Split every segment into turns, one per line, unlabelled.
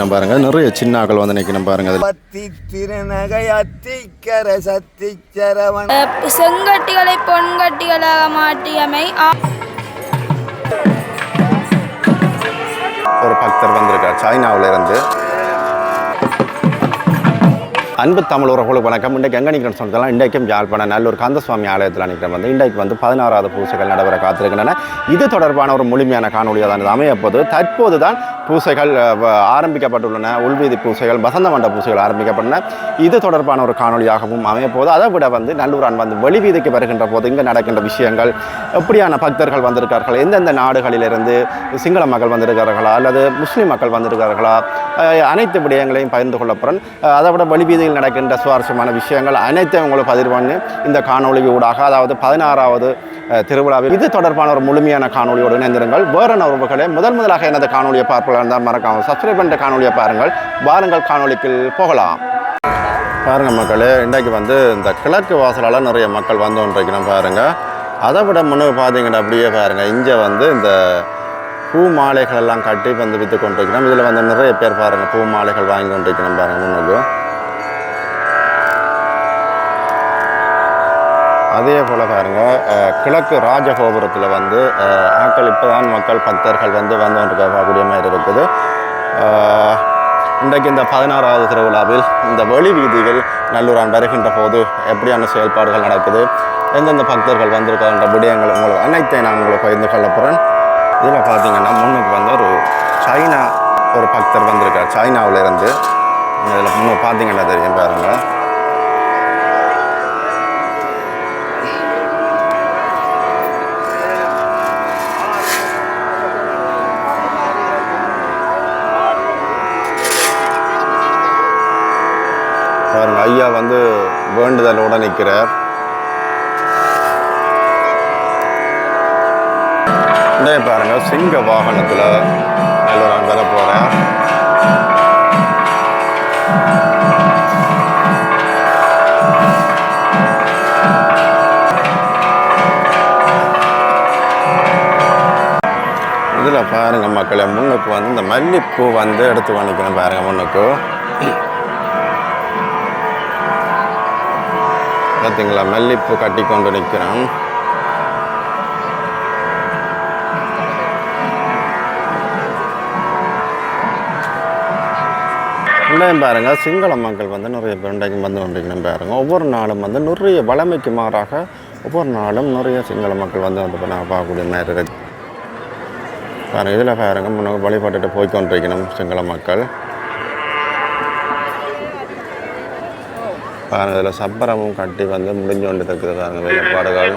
நிற்கணும் பாருங்க. நிறைய சின்னாக்கள் வந்து நிற்கணும் பாருங்க.
பத்தி திருநகை அத்திக்கர சத்திச்சரவண
அஹ் செங்கட்டிகளை பொன்கட்டிகளாக மாற்றியமை
ஒரு பக்தர் வந்திருக்கார். சைனாவுல இருந்து அன்பு தமிழ் உறவுகளுக்கு வணக்கம். இன்றைக்கு எங்கே நிற்கிறேன்னு சொன்னதெல்லாம் இன்றைக்கும் யாழ்ப்பாணம் நல்லூர் கந்தசுவாமி ஆலயத்தில் நிற்கிறேன் வந்து இன்றைக்கு வந்து பதினாறாவது பூசைகள் நடைபெற காத்திருக்கின்றன. இது தொடர்பான ஒரு முழுமையான காணொலியாக தான் இது அமைய போது தற்போது தான் பூசைகள் வ- ஆரம்பிக்கப்பட்டுள்ளன. உள்வீதி பூசைகள் வசந்த மண்ட பூசைகள் ஆரம்பிக்கப்பட்டன. இது தொடர்பான ஒரு காணொலியாகவும் அமையப்போது அதை விட வந்து நல்லூரான் வந்து வெளிவீதிக்கு வருகின்ற போது இங்கே நடக்கின்ற விஷயங்கள் எப்படியான பக்தர்கள் வந்திருக்கார்கள் எந்தெந்த நாடுகளிலிருந்து சிங்கள மக்கள் வந்திருக்கிறார்களா அல்லது முஸ்லீம் மக்கள் வந்திருக்கிறார்களா அனைத்து விடயங்களையும் பகிர்ந்து கொள்ளப்படுறேன் அதை விட வெளிவீதியில் நடக்கின்ற சுவாரஸ்யமான விஷயங்கள் அனைத்தையும் உங்களுக்கு பதிவு பண்ணி இந்த காணொலி ஊடாக அதாவது பதினாறாவது திருவிழாவில் இது தொடர்பான ஒரு முழுமையான காணொலியோடு இணைந்திருங்கள். வேற உறவுகளே முதல் முதலாக எனது காணொலியை பார்க்கலாம் தான் மறக்காமல் சப்ஸ்கிரைப் பண்ணுற காணொலியை பாருங்கள். வாருங்கள் காணொளிக்கு போகலாம். பாருங்கள் மக்களே இன்றைக்கு வந்து இந்த கிழக்கு வாசலால் நிறைய மக்கள் வந்து நம்ம பாருங்கள் அதை விட முன்னுக்கு பார்த்தீங்கன்னா அப்படியே பாருங்கள் இங்கே வந்து இந்த பூ மாலைகள் எல்லாம் கட்டி வந்து விற்று கொண்டிருக்கிறோம். இதில் வந்து நிறைய பேர் பாருங்கள் பூ மாலைகள் வாங்கி கொண்டிருக்கணும் பாருங்கள் முன்னுக்கு. அதே போல் பாருங்கள் கிழக்கு ராஜகோபுரத்தில் வந்து ஆக்கள் இப்போ தான் மக்கள் பக்தர்கள் வந்து வந்து கொண்டிருக்க பார்க்கக்கூடிய மாதிரி இருக்குது. இன்றைக்கு இந்த பதினாறாவது திருவிழாவில் இந்த வெளி வீதிகள் நல்லூரான் வருகின்ற போது எப்படியான செயல்பாடுகள் நடக்குது எந்தெந்த பக்தர்கள் வந்திருக்கான்ற விடயங்கள் உங்களுக்கு அனைத்தையும் நான் உங்களுக்கு பகிர்ந்து கொள்ள போகிறேன் இதில் பார்த்தீங்கன்னா முன்னுக்கு வந்து ஒரு சைனா ஒரு பக்தர் வந்திருக்கார் சைனாவிலேருந்து. இதில் முன்னுக்கு பார்த்தீங்கன்னா தெரியும் பாருங்கள் ஐயா வந்து வேண்டுதலோட நிற்கிறார். இதே பாருங்க சிங்க வாகனத்தில் நல்லூரான் வர போகிறேன் இதில் பாருங்கள் மக்களை முன்னுக்கு வந்து இந்த மல்லிப்பூ வந்து எடுத்து பண்ணிக்கணும் பாருங்கள் முன்னுக்கு. பார்த்தீங்களா மல்லிப்பூ கட்டி கொண்டு நிற்கிறோம் இன்றையும் பாருங்கள் சிங்கள மக்கள் வந்து நிறைய பேர் இன்றைக்கும் வந்து கொண்டிருக்கணும் பாருங்கள் ஒவ்வொரு நாளும் வந்து நிறைய வளமைக்கு மாறாக ஒவ்வொரு நாளும் நிறைய சிங்கள மக்கள் வந்து வந்து இப்போ நான் பார்க்கக்கூடிய மாதிரி இருக்குது பாருங்கள் இதில் பாருங்கள் முன்னாடி வழிபட்டுட்டு போய்கொண்டிருக்கணும் சிங்கள மக்கள். பாருங்க இதில் சப்பரமும் கட்டி வந்து முடிஞ்சு கொண்டு இருக்குது வேலைப்பாடுகள்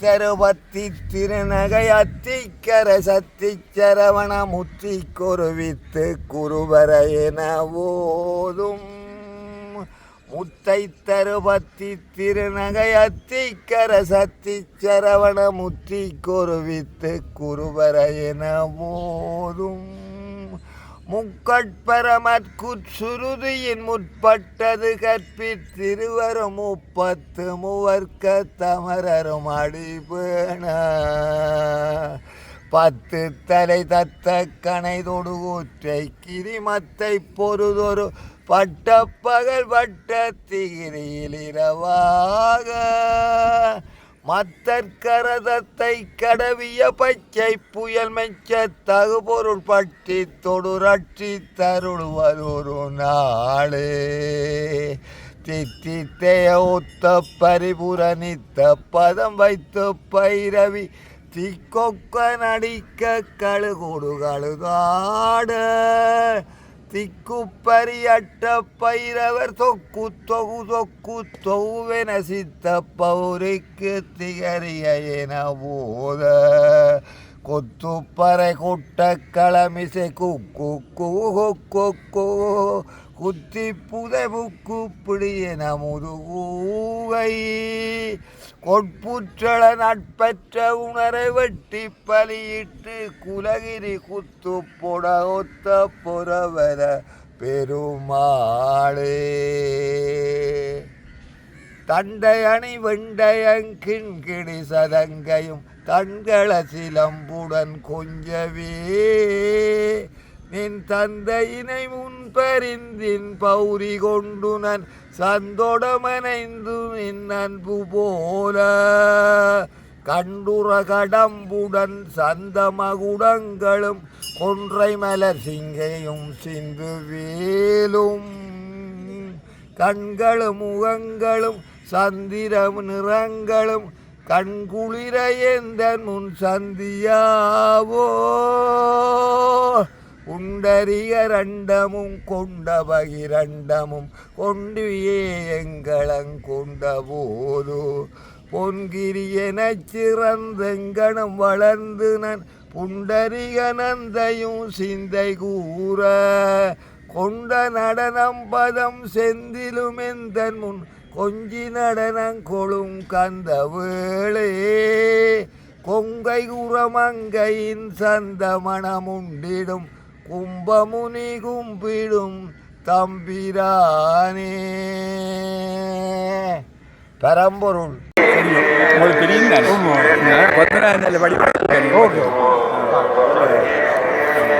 தருபத்தி திருநகை அத்திக்கர சத்தி சரவண முத்தி குருவித்து குருவர என ஓதும். முத்தை தருபத்தி திருநகை அத்திக்கர சத்தி சரவண முத்தி குருவித்து குருவர என ஓதும். முக்கட்பரமற்குச்சுருதியின் முற்பட்டது கற்பித்திருவரும் முப்பத்து மூவர்க்க தமரரும் அடிபேண. பத்து தலை தத்த கணை தொடுகூற்றை கிரிமத்தை பொருதொரு பட்டப்பகல் வட்ட திகிரியில் இரவாக. மத்தற்கரதத்தை கடவிய பச்சை புயல் மெச்ச தகுபொருள் பட்டி தொடுரட்சி தருள்வதொரு நாளே. தித்தித்தைய ஒத்த பரிபுரணித்த பதம் வைத்து பைரவி திக்கொக்க நடிக்க கழுகொடு கழுகாட. திக்குப்பரியட்ட பைரவர் தொக்கு தொகு தொக்கு தொகுவென சித்த பௌரிக்கு திகரிய என போத. கொத்துப்பறை கொட்ட களமிசை குக்கு கொக்கு குத்தி புதை புக்கு பிடியன முதுகூகை. கொட்புற்றள நட்பற்ற உணரை வெட்டி பலியிட்டு குலகிரி குத்து பொட ஒத்த புறவர பெருமாளே. தண்டை அணி வெண்டையங்கிண்கிடி சதங்கையும் தண்கள சிலம்புடன் கொஞ்சவே. நின் தந்தையினை முன்பறிந்தின் பௌரி கொண்டுனன் நான் சந்தோடமனைந்து நின் அன்பு போல கண்டுற கடம்புடன் சந்த மகுடங்களும் கொன்றை மலர் சிங்கையும் சிந்து வேலும் கண்களும் முகங்களும் சந்திரம் நிறங்களும் கண்குளிர எந்த முன் சந்தியாவோ? உண்டறிக ரண்டமும் கொண்ட பகிரண்டமும் கொண்டு எங்களங்கொண்ட போது. பொன்கிரி எனச் சிறந்தெங்கனம் வளர்ந்து நன் புண்டரிக நந்தையும் சிந்தை கூற. கொண்ட நடனம் பதம் செந்திலும் எந்தன் முன் கொஞ்சி நடனம் கொழும் கந்த வேளே. கொங்கை குரமங்கையின் சந்த மணமுண்டிடும் கும்பமுனி கும்பிடும் தம்பிரானே பரம்பொருள்
உங்களுக்கு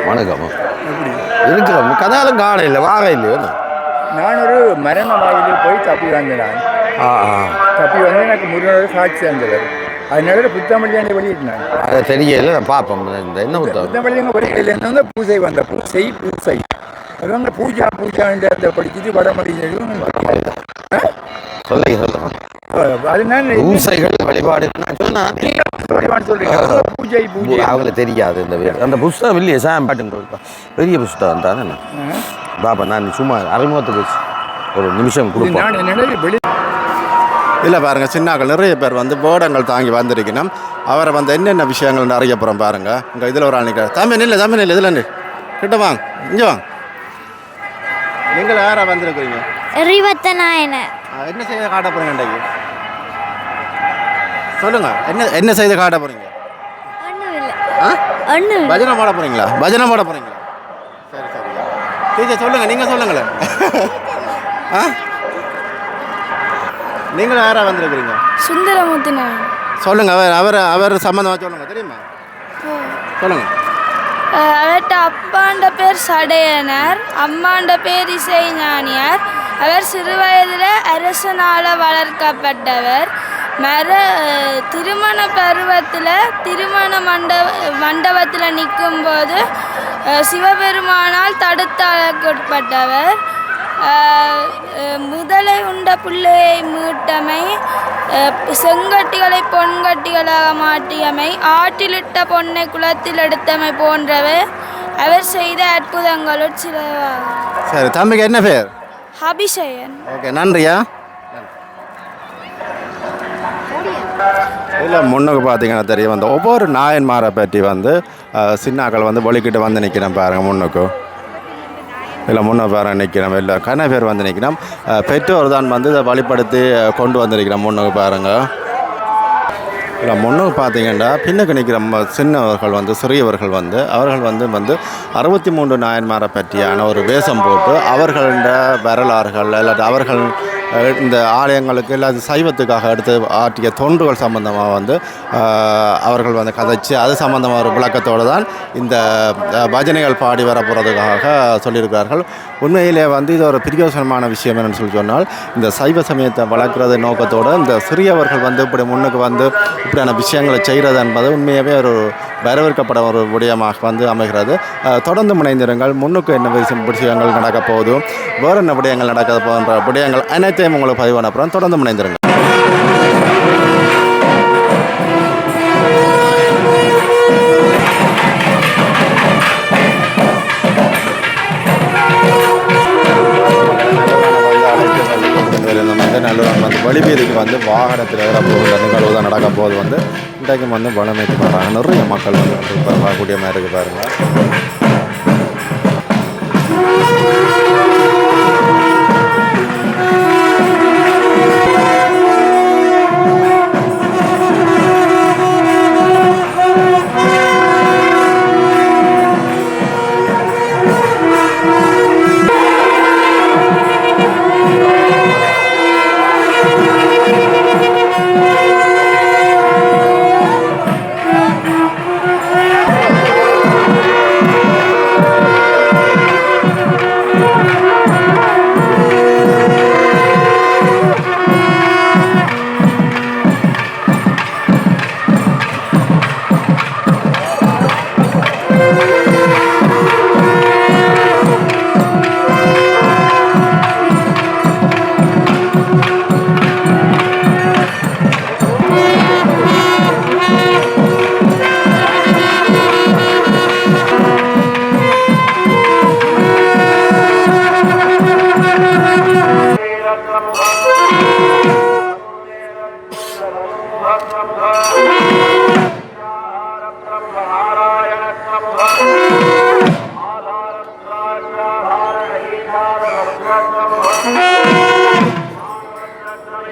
வணக்கம் இருக்கிறோம் கதாலும் காண இல்லை வாக இல்லையோ
நான் ஒரு மரண வாயிலில் போய் தப்பி
ஆ
தப்பி வந்து எனக்கு முருகனோட சாட்சி தந்தவர் அதனால புத்தமல்லியாண்டி வெளியிட்டான்.
அதை தெரியல நான் பார்ப்போம். இந்த என்ன புத்தகம்
புத்தமல்லியங்க பூஜை வந்த பூசை பூசை. அது வந்து பூஜா பூஜான்ற அந்த படிச்சுட்டு வடமொழி
சொல்லுங்க சொல்லுங்க.
அது நான்
பூசைகள் வழிபாடு சொன்னா.
வழிபாடு சொல்றீங்க? பூஜை பூஜை.
அவங்கள தெரியாது இந்த வீடு. அந்த புஸ்தகம் இல்லையே சாம் பாட்டுன்னு பெரிய புஸ்தகம் தானே பாப்பா நான் சும்மா அறிமுகத்துக்கு ஒரு நிமிஷம் கொடுப்பேன் இல்லை பாருங்கள் சின்னாக்கள் நிறைய பேர் வந்து போர்டங்கள் தாங்கி வந்திருக்கணும். அவரை வந்து என்னென்ன விஷயங்கள் நிறைய போகிறோம் பாருங்க. இங்கே இதில் ஒரு ஆள் நிற்கிறார் தம்பி நில்ல தம்பி நில்ல இதில். கிட்ட வாங்க இங்கே வாங்க. நீங்கள் யாராக வந்திருக்கிறீங்க?
ரிவத்த நாயனர்
ஆ, என்ன செய்த காட்ட இன்றைக்கு? சொல்லுங்க என்ன என்ன செய்து காட்ட போகிறீங்க
ஒன்றும் இல்லை இல்லை
பஜனை பாட போகிறீங்களா பஜனை பாட போகிறீங்களா சரி சரி. டீச்சர் சொல்லுங்கள் நீங்கள் சொல்லுங்களேன். ஆ? நீங்கள் யாராக வந்திருக்கிறீங்க?
சுந்தரமூர்த்தி நாயன்
சொல்லுங்க அவர் அவர் அவர் சம்மந்தமாக சொல்லுங்க தெரியுமா? சொல்லுங்க.
அவர்கிட்ட அப்பாண்ட பேர் சடையனர் அம்மாண்ட பேர் இசைஞானியார். அவர் சிறுவயதில் அரசனால் வளர்க்கப்பட்டவர். மர திருமண பருவத்தில் திருமண மண்டப மண்டபத்தில் நிற்கும்போது சிவபெருமானால் தடுத்து அழைக்கப்பட்டவர். முதலை உண்ட பிள்ளையை மீட்டமை செங்கட்டிகளை பொன்கட்டிகளாக மாற்றியமை ஆற்றிலிட்ட பொன்னை குளத்தில் எடுத்தமை போன்றவை அவர் செய்த அற்புதங்களுள் சிலவாகும்
சரி தம்பிக்கு என்ன பேர்?
அபிஷேகன்
ஓகே நன்றியா? இல்லை முன்னுக்கு பார்த்தீங்கன்னா தெரியும் அந்த ஒவ்வொரு நாயன்மாரை பற்றி வந்து சின்னாக்கள் வந்து ஒலிக்கிட்டு வந்து நிற்கிறேன் பாருங்க முன்னுக்கு. இல்லை முன்ன பாருங்க நிற்கிறோம் இல்லை கன பேர் வந்து நிற்கிறோம் பெற்றோர் தான் வந்து இதை வழிப்படுத்தி கொண்டு வந்திருக்கிறோம் முன்னுக்கு பாருங்க. இல்லை முன்னுக்கு பார்த்தீங்கன்னா பின்னுக்கு நிற்கிற ம- சின்னவர்கள் வந்து சிறியவர்கள் வந்து அவர்கள் வந்து வந்து அறுபத்தி மூன்று நாயன்மாரை பற்றியான ஒரு வேஷம் போட்டு அவர்கள வரலாறுகள் இல்லாட்டி அவர்கள் இந்த ஆலயங்களுக்கு இல்லாத சைவத்துக்காக எடுத்து ஆற்றிய தொண்டுகள் சம்பந்தமாக வந்து அவர்கள் வந்து கதைச்சு அது சம்பந்தமாக ஒரு விளக்கத்தோடு தான் இந்த பஜனைகள் பாடி வர போகிறதுக்காக சொல்லியிருக்கிறார்கள். உண்மையிலே வந்து இது ஒரு பிரியோசனமான விஷயம் என்னன்னு சொல்லி சொன்னால் இந்த சைவ சமயத்தை வளர்க்குறது நோக்கத்தோடு இந்த சிறியவர்கள் வந்து இப்படி முன்னுக்கு வந்து இப்படியான விஷயங்களை செய்கிறது என்பது உண்மையாகவே ஒரு வரவேற்கப்பட ஒரு விடயமாக வந்து அமைகிறது. தொடர்ந்து முனைந்திருங்கள். முன்னுக்கு என்ன விஷயம் விஷயங்கள் நடக்க போதும் வேறு என்ன விடயங்கள் நடக்க போகின்ற விடயங்கள் அனைத்தையும் உங்களுக்கு பதிவான அப்புறம் தொடர்ந்து முனைந்திருங்க வழிபீதிக்கு வந்து வாகனத்தில் போகிற நிகழ்வு தான் நடக்க போது வந்து இன்றைக்கும் வந்து வளமைக்கு வராங்க நிறைய மக்கள் வந்து வரக்கூடிய மாதிரி இருக்கு பாருங்க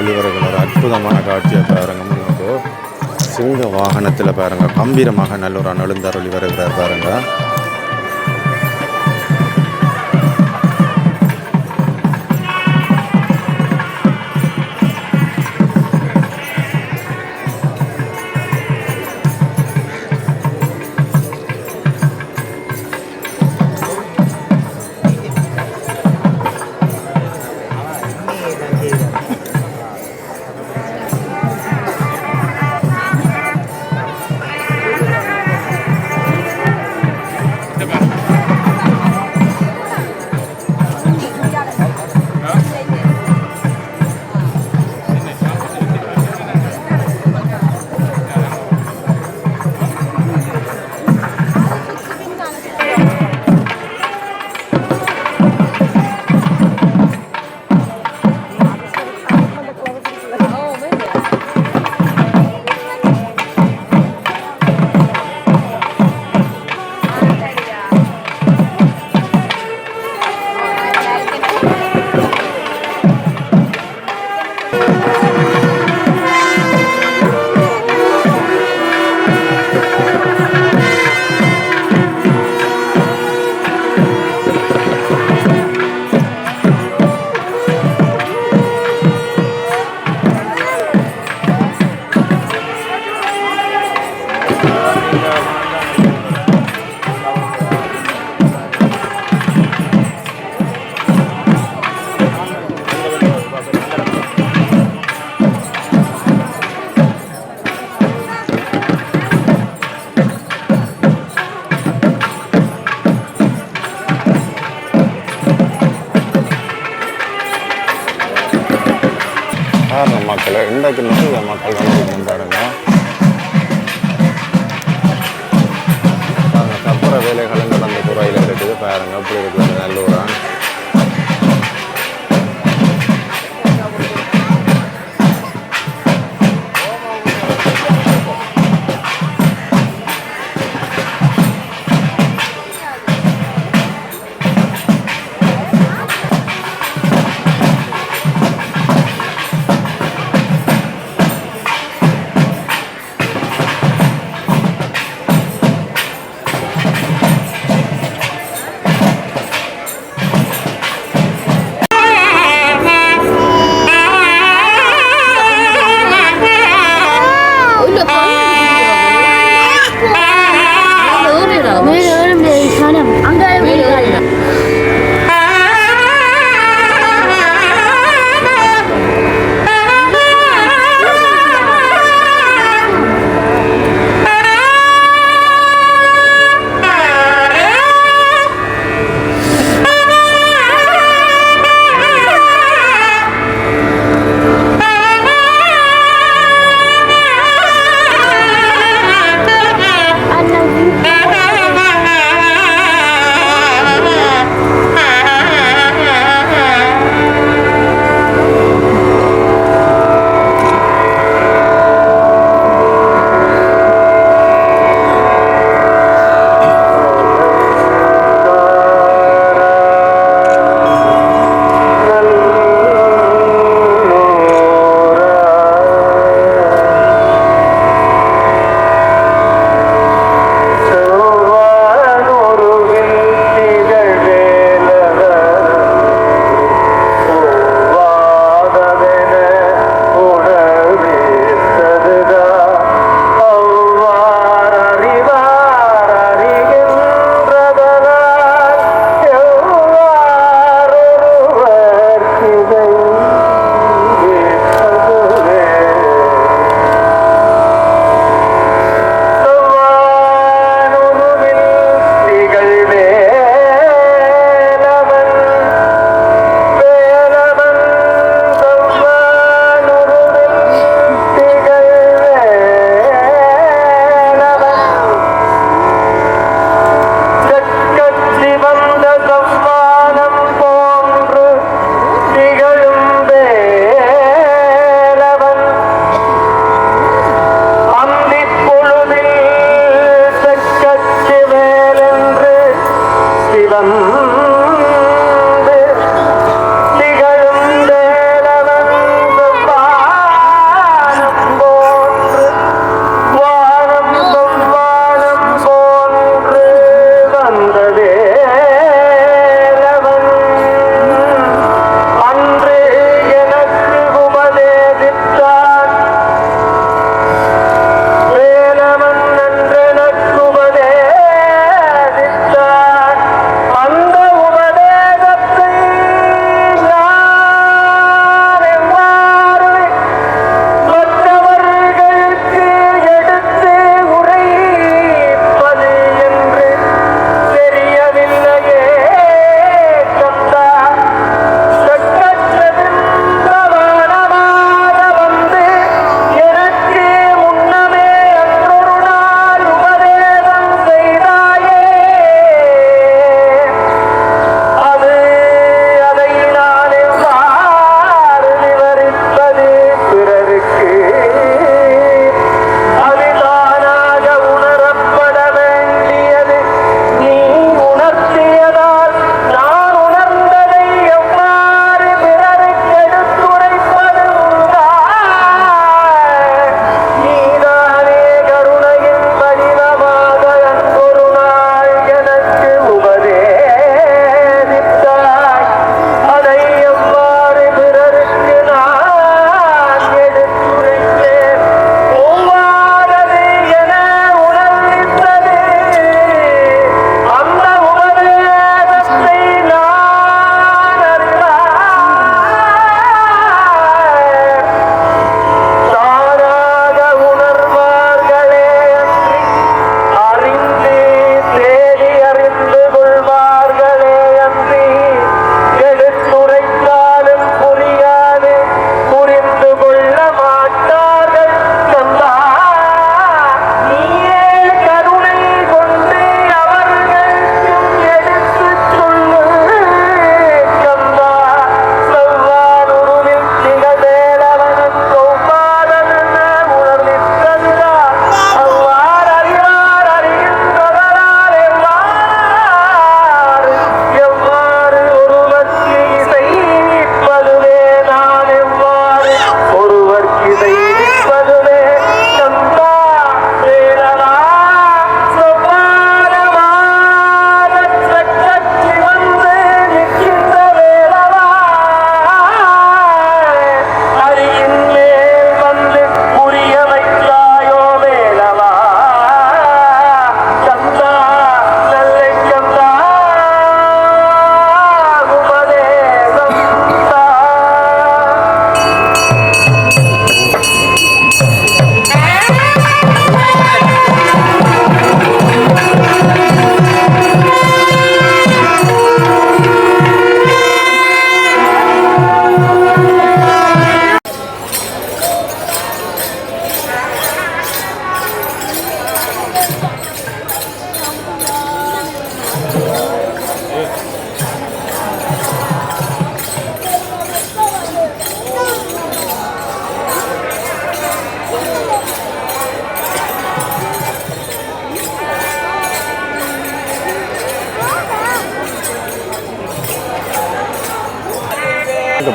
நெழுந்தரளி ஒரு அற்புதமான காட்சியை பாருங்க. முன்னுக்கு சிங்க வாகனத்தில் பாருங்க. கம்பீரமாக நல்லூரா நெழுந்தரளி வருகிறார் பாருங்க.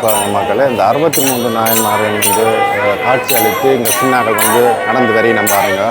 பாருங்க மக்களே இந்த அறுபத்தி மூன்று நாயன்மார்கள் வந்து காட்சி அளித்து இந்த சின்னாக்கள் வந்து நடந்து வரையினம் பாருங்க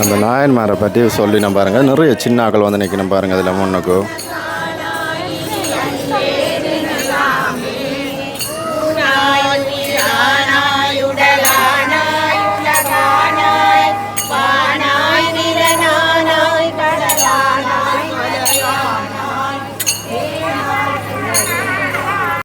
அந்த நாயன்மாரை பற்றி சொல்லி நம்ம பாருங்க. நிறைய சின்னாக்கள் வந்து நிற்கணும் பாருங்க. இதில் முன்னுக்கு.